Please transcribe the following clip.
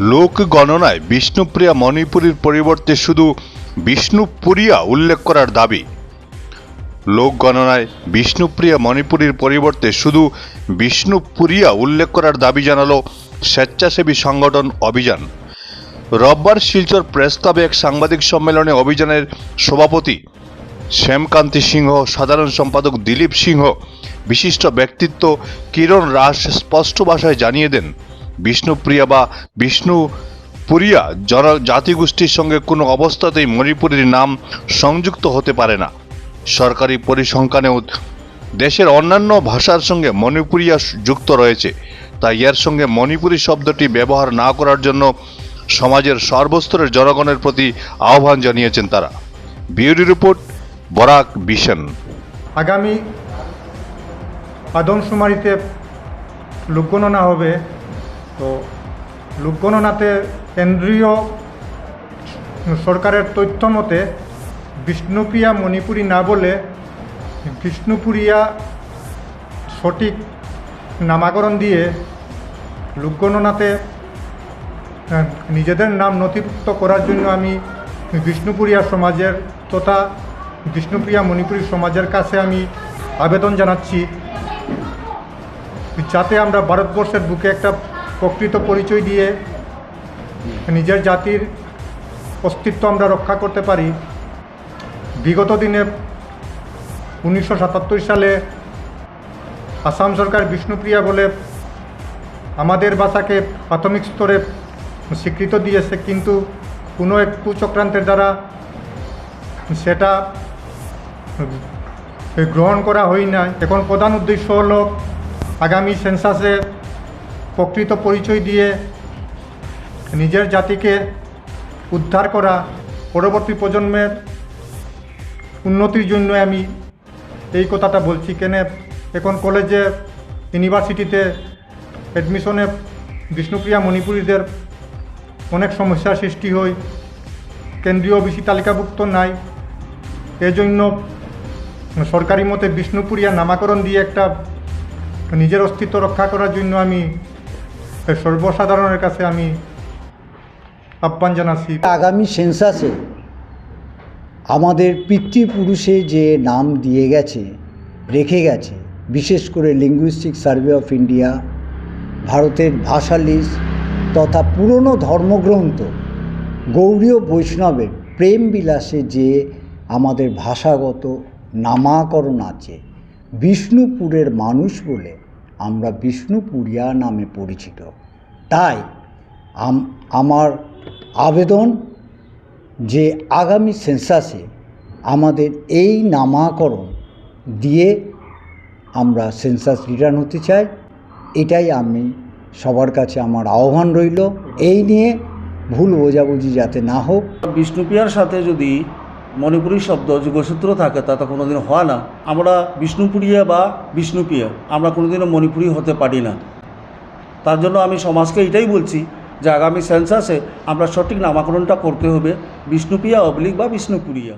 লোক গণনায় বিষ্ণুপ্রিয়া মণিপুরীর পরিবর্তে শুধু বিষ্ণুপুরিয়া উল্লেখ করার দাবি। লোক গণনায় বিষ্ণুপ্রিয়া মণিপুরীর পরিবর্তে শুধু বিষ্ণুপুরিয়া উল্লেখ করার দাবি জানালো স্বেচ্ছাসেবী সংগঠন অভিযান। রোববার শিলচর প্রেস ক্লাবে এক সাংবাদিক সম্মেলনে অভিযানের সভাপতি শ্যামকান্তি সিংহ, সাধারণ সম্পাদক দিলীপ সিংহ, বিশিষ্ট ব্যক্তিত্ব কিরণ রাস স্পষ্ট ভাষায় জানিয়ে দেন বিষ্ণুপ্রিয়া বা বিষ্ণু পুরিয়া জন জাতিগোষ্ঠীর সঙ্গে কোনো অবস্থাতেই মণিপুরীর নাম সংযুক্ত হতে পারে না। সরকারি পরিসংখ্যানেও দেশের অন্যান্য ভাষার সঙ্গে মণিপুরিয়া যুক্ত রয়েছে। তাই এর সঙ্গে মণিপুরি শব্দটি ব্যবহার না করার জন্য সমাজের সর্বস্তরের জনগণের প্রতি আহ্বান জানিয়েছেন তারা। বিউরি রিপোর্ট, বরাক বিশন আগামী আদমশুমারিতে লোকগণনা হবে তো লোকগণনাতে কেন্দ্রীয় সরকারের তথ্য মতে, বিষ্ণুপ্রিয়া মণিপুরী না বলে বিষ্ণুপুরিয়া সঠিক নামাকরণ দিয়ে লোকগণনাতে নিজেদের নাম নথিভুক্ত করার জন্য আমি বিষ্ণুপুরিয়া সমাজের তথা বিষ্ণুপ্রিয়া মণিপুরী সমাজের কাছে আমি আবেদন জানাচ্ছি। যাতে আমরা ভারতবর্ষের বুকে একটা প্রকৃত পরিচয় দিয়ে নিজের জাতির অস্তিত্ব আমরা রক্ষা করতে পারি। বিগত দিনে উনিশশো সাতাত্তর সালে আসাম সরকার বিষ্ণুপ্রিয়া বলে আমাদের ভাষাকে প্রাথমিক স্তরে স্বীকৃত দিয়েছে, কিন্তু কোনো এক কুচক্রান্তের দ্বারা সেটা গ্রহণ করা হয় না এখন প্রধান উদ্দেশ্য হলো আগামী সেন্সাসে প্রকৃত পরিচয় দিয়ে নিজের জাতিকে উদ্ধার করা পরবর্তী প্রজন্মের উন্নতির জন্য আমি এই কথাটা বলছি। কেন এখন কলেজে, ইউনিভার্সিটিতে অ্যাডমিশনে বিষ্ণুপ্রিয়া মণিপুরীদের অনেক সমস্যার সৃষ্টি হয়। কেন্দ্রীয় বিসি তালিকাভুক্ত নাই। এজন্য সরকারি মতে বিষ্ণুপুরিয়া নামাকরণ দিয়ে একটা নিজের অস্তিত্ব রক্ষা করার জন্য আমি সর্বসাধারণের কাছে আমি আহ্বান জানাচ্ছি। আগামী সেন্সাসে আমাদের পিতৃপুরুষে যে নাম দিয়ে গেছে, রেখে গেছে, বিশেষ করে লিঙ্গুইস্টিক সার্ভে অফ ইন্ডিয়া ভারতের ভাষা লিস্ট তথা পুরনো ধর্মগ্রন্থ, গৌরীয় বৈষ্ণবের প্রেম বিলাসে যে আমাদের ভাষাগত নামাকরণ আছে, বিষ্ণুপুরের মানুষ বলে আমরা বিষ্ণুপুরিয়া নামে পরিচিত। তাই আম- আমার আবেদন যে আগামী সেন্সাসে আমাদের এই নামাকরণ দিয়ে আমরা সেন্সাস রিটার্ন হতে চাই, এটাই আমি সবার কাছে আমার আহ্বান রইল। এই নিয়ে ভুল বোঝাবুঝি যাতে না হোক। বিষ্ণুপ্রিয়ার সাথে যদি মণিপুরী শব্দ যুগসূত্র থাকে, তা তো কোনোদিন হয় না। আমরা বিষ্ণুপুরিয়া বা বিষ্ণুপ্রিয়া, আমরা কোনোদিনও মণিপুরী হতে পারি না। তার জন্য আমি সমাজকে এটাই বলছি যে আগামী সেন্সাসে আমরা সঠিক নামাকরণটা করতে হবে, বিষ্ণুপ্রিয়া অবলিক বা বিষ্ণুপুরিয়া।